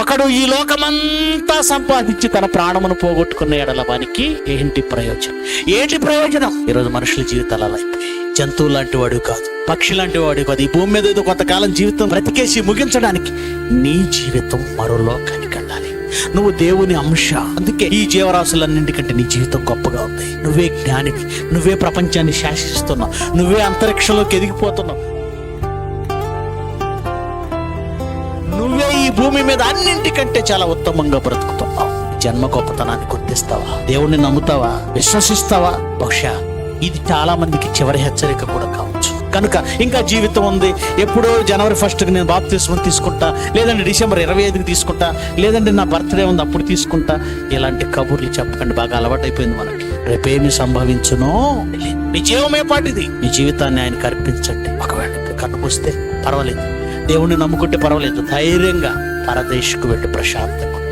ఒకడు ఈ లోకమంతా సంపాదించి తన ప్రాణమును పోగొట్టుకున్న ఎడల వానికి ఏంటి ప్రయోజనం? ఏంటి ప్రయోజనం? ఈరోజు మనుషుల జీవితాలు అలా జంతువు లాంటి వాడు కాదు పక్షి లాంటి వాడు కాదు. ఈ భూమి మీద ఏదో కొంతకాలం జీవితం బ్రతికేసి ముగించడానికి నీ జీవితం మరో లోకానికి వెళ్ళాలి. నువ్వు దేవుని అంశ. అందుకే ఈ జీవరాశులన్నింటికంటే నీ జీవితం గొప్పగా ఉంది. నువ్వే జ్ఞానివి. నువ్వే ప్రపంచాన్ని శాసిస్తున్నావు. నువ్వే అంతరిక్షంలోకి ఎదిగిపోతున్నావు. ఈ భూమి మీద అన్నింటికంటే చాలా ఉత్తమంగా బ్రతుకుతున్నావు. జన్మ గొప్పతనాన్ని గుర్తిస్తావా? దేవుణ్ణి నమ్ముతావా? విశ్వసిస్తావా? బహుశా ఇది చాలా మందికి చివరి హెచ్చరిక కూడా కావచ్చు. కనుక ఇంకా జీవితం ఉంది. ఎప్పుడో జనవరి ఫస్ట్కి నేను బాప్తిస్మం తీసుకుంటా లేదంటే డిసెంబర్ ఇరవై ఐదుకి తీసుకుంటా లేదంటే నా బర్త్డే ఉంది అప్పుడు తీసుకుంటా. ఇలాంటి కబుర్లు చెప్పకండి. బాగా అలవాటైపోయింది మనకి. రేపేమి సంభవించునో తెలియదు. నీ జీవమే పాటిది. నీ జీవితాన్ని ఆయనకు అర్పించండి. ఒకవేళ కన్ను మూస్తే పర్వాలేదు. దేవుణ్ణి నమ్ముకుంటే పర్వాలేదు. ధైర్యంగా పరదేశకు వెళ్ళి ప్రశాంతంగా